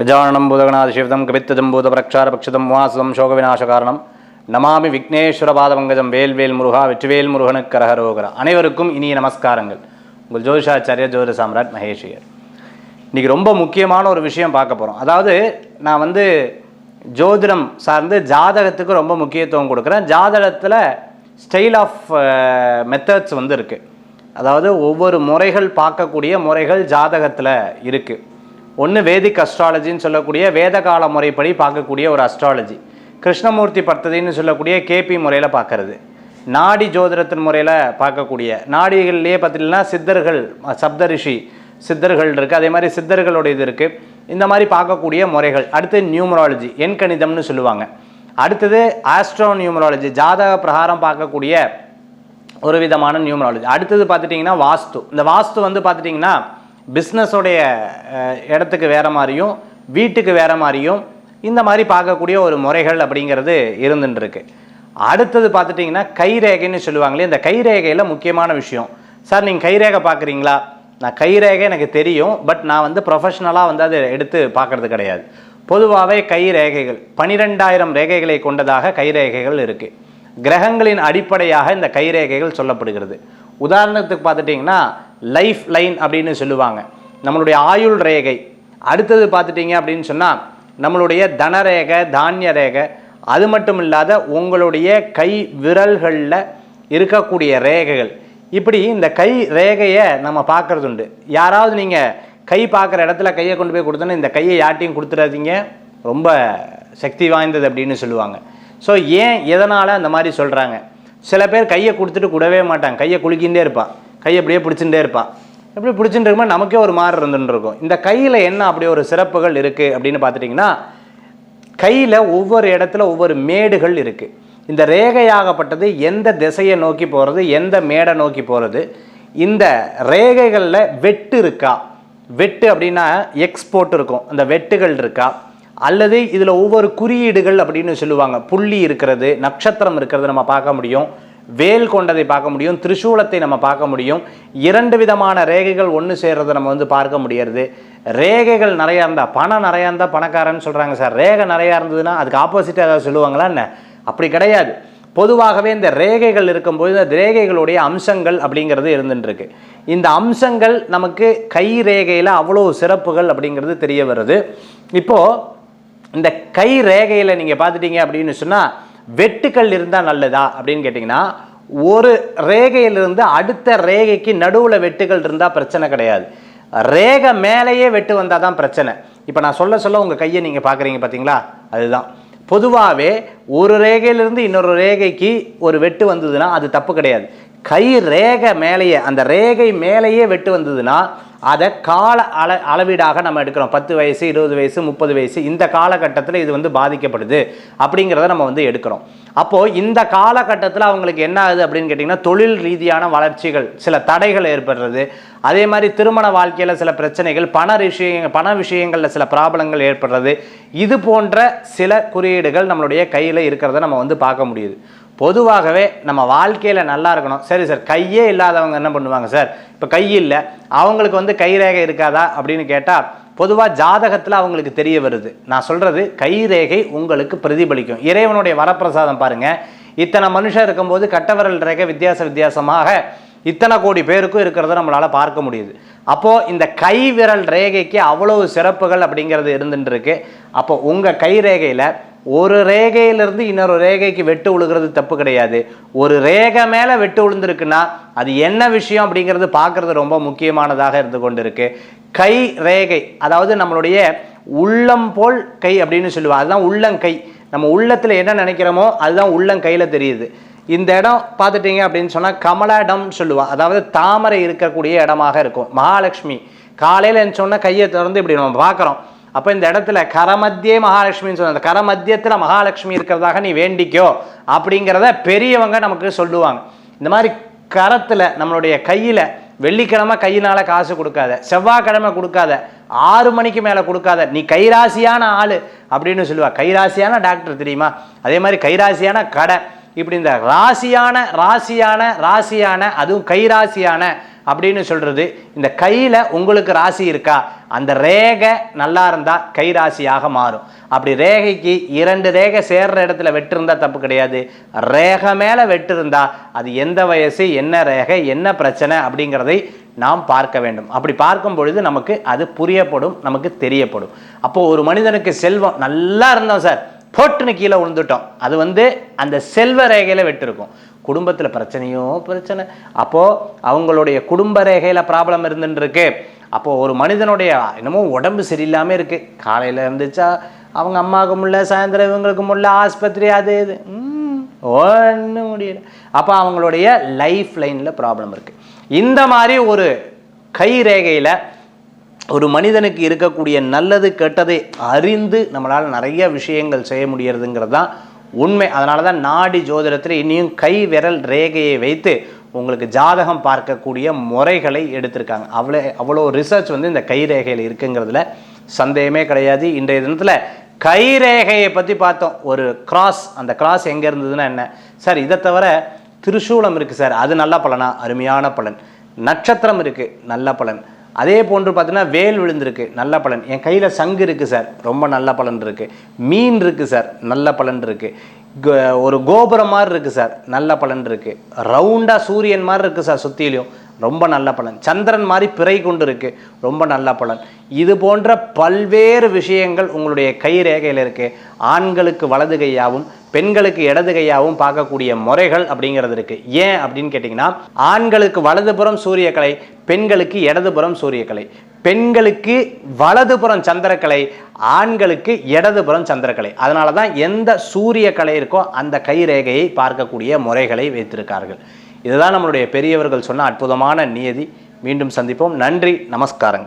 விஜானனம் பூதகணாதிசிவதம் கபித்தஜம் பூதபிரக்ஷாரபக்ஷதம் வாசுதம் சோகவிநாசகாரணம். நமாமி விக்னேஸ்வர பாதபங்கஜம் வேல்வேல் முருகா வெற்றிவேல் முருகனுக்கு கரகரோகரா அனைவருக்கும் இனிய நமஸ்காரங்கள். உங்கள் ஜோதிஷாச்சாரிய ஜோதிட சாம்ராட் மகேஷியர். இன்றைக்கி ரொம்ப முக்கியமான ஒரு விஷயம் பார்க்க போகிறோம் அதாவது நான் வந்து ஜோதிடம் சார்ந்து ஜாதகத்துக்கு ரொம்ப முக்கியத்துவம் கொடுக்குறேன். ஜாதகத்தில் ஸ்டைல் ஆஃப் மெத்தட்ஸ் வந்து இருக்குது அதாவது ஒவ்வொரு முறைகள் பார்க்கக்கூடிய முறைகள் ஜாதகத்தில் இருக்குது ஒன்று வேதிக் அஸ்ட்ராலஜின்னு சொல்லக்கூடிய வேதகால முறைப்படி பார்க்கக்கூடிய ஒரு அஸ்ட்ராலஜி கிருஷ்ணமூர்த்தி பர்த்ததின்னு சொல்லக்கூடிய கேபி முறையில் பார்க்கறது. நாடி ஜோதிடத்தின் முறையில் பார்க்கக்கூடிய. நாடிகள்லேயே பார்த்தீங்கன்னா சித்தர்கள் சப்தரிஷி சித்தர்கள் இருக்குது அதே மாதிரி சித்தர்களோட இது இருக்குது இந்த மாதிரி பார்க்கக்கூடிய முறைகள். அடுத்து நியூமராலஜி எண்கணிதம்னு சொல்லுவாங்க. அடுத்தது ஆஸ்ட்ரோ நியூமராலஜி ஜாதக பிரகாரம் பார்க்கக்கூடிய ஒரு விதமான நியூமராலஜி. அடுத்தது பார்த்துட்டிங்கன்னா வாஸ்து. இந்த வாஸ்து வந்து பார்த்துட்டிங்கன்னா பிஸ்னஸோடைய இடத்துக்கு வேறு மாதிரியும் வீட்டுக்கு வேறு மாதிரியும் இந்த மாதிரி பார்க்கக்கூடிய ஒரு முறைகள் அப்படிங்கிறது இருந்துட்டுருக்கு. அடுத்தது பார்த்துட்டிங்கன்னா கைரேகைன்னு சொல்லுவாங்களே இந்த கைரேகையில் முக்கியமான விஷயம். சார் நீங்கள் கைரேகை பார்க்குறீங்களா? நான் கைரேகை எனக்கு தெரியும் பட் நான் வந்து ப்ரொஃபஷ்னலாக வந்து அதை எடுத்து பார்க்குறது கிடையாது. பொதுவாகவே கைரேகைகள் பனிரெண்டாயிரம் ரேகைகளை கொண்டதாக கைரேகைகள் இருக்குது கிரகங்களின் அடிப்படையாக இந்த கைரேகைகள் சொல்லப்படுகிறது. உதாரணத்துக்கு பார்த்துட்டிங்கன்னா லைஃப் லைன் அப்படின்னு சொல்லுவாங்க. நம்மளுடைய ஆயுள் ரேகை. அடுத்தது பார்த்துட்டிங்க அப்படின்னு சொன்னால் நம்மளுடைய தனரேகை தானிய ரேகை அது மட்டும் இல்லாத உங்களுடைய கை விரல்களில் இருக்கக்கூடிய ரேகைகள். இப்படி இந்த கை ரேகையை நம்ம பார்க்குறது உண்டு யாராவது நீங்கள் கை பார்க்குற இடத்துல கையை கொண்டு போய் கொடுத்தோன்னா இந்த கையை யார்ட்டையும் கொடுத்துடாதீங்க. ரொம்ப சக்தி வாய்ந்தது அப்படின்னு சொல்லுவாங்க. ஸோ ஏன் எதனால் அந்த மாதிரி சொல்கிறாங்க சில பேர் கையை கொடுத்துட்டு கூடவே மாட்டாங்க. கையை குலுக்கின்றே இருப்பான் கையை அப்படியே பிடிச்சுட்டே இருப்பாள் எப்படி பிடிச்சிட்டு இருக்கும்போது நமக்கே ஒரு மாறு இருந்துட்டு இருக்கும். இந்த கையில் என்ன அப்படி ஒரு சிறப்புகள் இருக்குது அப்படின்னு பார்த்துட்டிங்கன்னா கையில் ஒவ்வொரு இடத்துல ஒவ்வொரு மேடுகள் இருக்குது இந்த ரேகையாகப்பட்டது எந்த திசையை நோக்கி போகிறது எந்த மேடை நோக்கி போகிறது இந்த ரேகைகளில் வெட்டு இருக்கா? வெட்டு அப்படின்னா எக்ஸ்போர்ட் இருக்கும். அந்த வெட்டுகள் இருக்கா? அல்லது இதில் ஒவ்வொரு குறியீடுகள் அப்படின்னு சொல்லுவாங்க. புள்ளி இருக்கிறது நட்சத்திரம் இருக்கிறது நம்ம பார்க்க முடியும். வேல் கொண்டதை பார்க்க முடியும் திரிசூலத்தை நம்ம பார்க்க முடியும். இரண்டு விதமான ரேகைகள் ஒன்று சேர்றதை நம்ம வந்து பார்க்க முடியறது. ரேகைகள் நிறையா இருந்தால் பணம் நிறையா இருந்தால் பணக்காரன்னு சொல்கிறாங்க சார். ரேகை நிறையா இருந்ததுன்னா அதுக்கு ஆப்போசிட்டாக ஏதாவது சொல்லுவாங்களா என்ன? அப்படி கிடையாது. பொதுவாகவே இந்த ரேகைகள் இருக்கும்போது இந்த ரேகைகளுடைய அம்சங்கள் அப்படிங்கிறது இருந்துட்டுருக்கு. இந்த அம்சங்கள் நமக்கு கை ரேகையில் அவ்வளோ சிறப்புகள் அப்படிங்கிறது தெரிய வருது. இப்போது இந்த கை ரேகையில் நீங்கள் பார்த்துட்டீங்க அப்படின்னு சொன்னால் வெட்டுக்கள் இருந்தால் நல்லதா அப்படின்னு கேட்டிங்கன்னா ஒரு ரேகையிலிருந்து அடுத்த ரேகைக்கு நடுவில் வெட்டுகள் இருந்தால் பிரச்சனை கிடையாது. ரேகை மேலேயே வெட்டு வந்தால் தான் பிரச்சனை. இப்போ நான் சொல்ல சொல்ல உங்கள் கையை நீங்கள் பார்க்குறீங்க பார்த்தீங்களா அதுதான். பொதுவாகவே ஒரு ரேகையிலிருந்து இன்னொரு ரேகைக்கு ஒரு வெட்டு வந்ததுன்னா அது தப்பு கிடையாது. கை ரேகை மேலேயே அந்த ரேகை மேலேயே வெட்டு வந்ததுன்னா அதை கால அள அளவீடாக நம்ம எடுக்கிறோம். பத்து வயசு இருபது வயசு முப்பது வயசு இந்த காலகட்டத்தில் இது வந்து பாதிக்கப்படுது அப்படிங்கிறத நம்ம வந்து எடுக்கிறோம். அப்போது இந்த காலகட்டத்தில் அவங்களுக்கு என்ன ஆகுது அப்படின்னு கேட்டிங்கன்னா தொழில் ரீதியான வளர்ச்சிகள் சில தடைகள் ஏற்படுறது. அதே மாதிரி திருமண வாழ்க்கையில் சில பிரச்சனைகள் பண விஷயங்கள் பண விஷயங்களில் சில ப்ராப்ளங்கள் ஏற்படுறது. இது போன்ற சில குறியீடுகள் நம்மளுடைய கையில் இருக்கிறத நம்ம வந்து பார்க்க முடியுது. பொதுவாகவே நம்ம வாழ்க்கையில் நல்லா இருக்கணும். சரி சார் கையே இல்லாதவங்க என்ன பண்ணுவாங்க சார் இப்போ கை இல்லை. அவங்களுக்கு வந்து கைரேகை இருக்காதா அப்படின்னு கேட்டால் பொதுவாக ஜாதகத்தில் அவங்களுக்கு தெரிய வருது. நான் சொல்கிறது கைரேகை உங்களுக்கு பிரதிபலிக்கும். இறைவனுடைய வரப்பிரசாதம் பாருங்கள் இத்தனை மனுஷன் இருக்கும்போது கட்டவரல் ரேகை வித்தியாச வித்தியாசமாக இத்தனை கோடி பேருக்கும் இருக்கிறத நம்மளால் பார்க்க முடியுது. அப்போது இந்த கை விரல் ரேகைக்கு அவ்வளவு சிறப்புகள் அப்படிங்கிறது இருந்துட்டு இருக்கு. அப்போ உங்கள் கை ரேகையில் ஒரு ரேகையிலிருந்து இன்னொரு ரேகைக்கு வெட்டு விழுகிறது தப்பு கிடையாது. ஒரு ரேகை மேலே வெட்டு விழுந்திருக்குன்னா அது என்ன விஷயம் அப்படிங்கிறது பார்க்குறது ரொம்ப முக்கியமானதாக இருந்து கொண்டிருக்கு. கை ரேகை அதாவது நம்மளுடைய உள்ளம் போல் கை அப்படின்னு சொல்லுவாங்க. அதுதான் உள்ளங்கை நம்ம உள்ளத்தில் என்ன நினைக்கிறோமோ அதுதான் உள்ளங்கையில் தெரியுது. இந்த இடம் பார்த்துட்டீங்க அப்படின்னு சொன்னால் கமலாடம் சொல்லுவாள் அதாவது தாமரை இருக்கக்கூடிய இடமாக இருக்கும். மகாலட்சுமி. காலையில் சொன்னால் கையை திறந்து இப்படி நம்ம பார்க்குறோம். அப்போ இந்த இடத்துல கரமத்தியே மகாலட்சுமின்னு சொன்ன அந்த கரமத்தியத்தில் மகாலட்சுமி இருக்கிறதாக நீ வேண்டிக்கோ அப்படிங்கிறத பெரியவங்க நமக்கு சொல்லுவாங்க. இந்த மாதிரி கரத்தில் நம்மளுடைய கையில் வெள்ளிக்கிழமை கையினால் காசு கொடுக்காத செவ்வாய்க்கிழமை கொடுக்காத ஆறு மணிக்கு மேலே கொடுக்காத நீ கைராசியான ஆள் அப்படின்னு சொல்லுவா. கைராசியான டாக்டர் தெரியுமா? அதே மாதிரி கைராசியான கடை. இப்படி இந்த ராசியான ராசியான ராசியான அதுவும் கைராசியான அப்படின்னு சொல்கிறது இந்த கையில் உங்களுக்கு ராசி இருக்கா? அந்த ரேகை நல்லா இருந்தால் கை ராசியாக மாறும். அப்படி ரேகைக்கு இரண்டு ரேகை சேர்ற இடத்துல வெட்டிருந்தால் தப்பு கிடையாது. ரேகை மேலே வெட்டிருந்தா அது எந்த வயசு என்ன ரேகை என்ன பிரச்சனை அப்படிங்கிறதை நாம் பார்க்க வேண்டும். அப்படி பார்க்கும் பொழுது நமக்கு அது புரியப்படும் நமக்கு தெரியப்படும். அப்போது ஒரு மனிதனுக்கு செல்வம் நல்லா இருந்தோம் சார். போட்டுன்னு கீழே விழுந்துட்டோம். அது வந்து அந்த செல்வ ரேகையில் வெட்டிருக்கும். குடும்பத்தில் பிரச்சனையோ பிரச்சனை. அப்போது அவங்களுடைய குடும்ப ரேகையில் ப்ராப்ளம் இருந்துருக்கு அப்போது ஒரு மனிதனுடைய என்னமோ உடம்பு சரியில்லாமல் இருக்குது காலையில் இருந்துச்சா அவங்க அம்மாவுக்கு உள்ள சாயந்தரம் இவங்களுக்கு உள்ள ஆஸ்பத்திரி அது இது. ஒன்றும் முடியல. அப்போ அவங்களுடைய லைஃப் லைனில் ப்ராப்ளம் இருக்குது இந்த மாதிரி ஒரு கை ரேகையில் ஒரு மனிதனுக்கு இருக்கக்கூடிய நல்லது கெட்டதை அறிந்து நம்மளால் நிறைய விஷயங்கள் செய்ய முடியறதுங்கிறது தான் உண்மை. அதனால தான் நாடி ஜோதிடத்தில் இனியும் கை விரல் ரேகையை வைத்து உங்களுக்கு ஜாதகம் பார்க்கக்கூடிய முறைகளை எடுத்திருக்காங்க. அவ்வளோ அவ்வளோ ரிசர்ச் வந்து இந்த கை ரேகையில் இருக்குங்கிறதுல சந்தேகமே கிடையாது. இன்றைய தினத்தில் கை ரேகையை பற்றி பார்த்தோம். ஒரு கிராஸ் அந்த கிராஸ் எங்கே இருந்ததுன்னா என்ன? சார் இதை தவிர திருசூலம் இருக்குது சார் அது நல்ல பலனா? அருமையான பலன். நட்சத்திரம் இருக்குது நல்ல பலன். அதே போன்று பார்த்தீங்கன்னா வேல் விழுந்திருக்கு நல்ல பலன். என் கையில் சங்கு இருக்குது சார். ரொம்ப நல்ல பலன் இருக்குது மீன் இருக்குது சார். நல்ல பலன் இருக்குது ஒரு கோபுரம் மாதிரி இருக்குது சார். நல்ல பலன் இருக்குது ரவுண்டாக சூரியன் மாதிரி இருக்குது சார் சுற்றிலையும் ரொம்ப நல்ல பலன். சந்திரன் மாதிரி பிறை கொண்டு இருக்குது ரொம்ப நல்ல பலன். இது போன்ற பல்வேறு விஷயங்கள் உங்களுடைய கை ரேகையில் இருக்குது ஆண்களுக்கு வலது கையாகவும் பெண்களுக்கு இடது கையாகவும் பார்க்கக்கூடிய முறைகள் அப்படிங்கிறது இருக்குது ஏன் அப்படின்னு கேட்டிங்கன்னா ஆண்களுக்கு வலதுபுறம் சூரியக்கலை பெண்களுக்கு இடதுபுறம் சூரியக்கலை. பெண்களுக்கு வலதுபுறம் சந்திரக்கலை ஆண்களுக்கு இடதுபுறம் சந்திரக்கலை. அதனால தான் எந்த சூரிய கலை இருக்கோ அந்த கை ரேகையை பார்க்கக்கூடிய முறைகளை வைத்திருக்கார்கள். இதுதான் நம்மளுடைய பெரியவர்கள் சொன்ன அற்புதமான நியதி. மீண்டும் சந்திப்போம். நன்றி. நமஸ்காரங்கள்.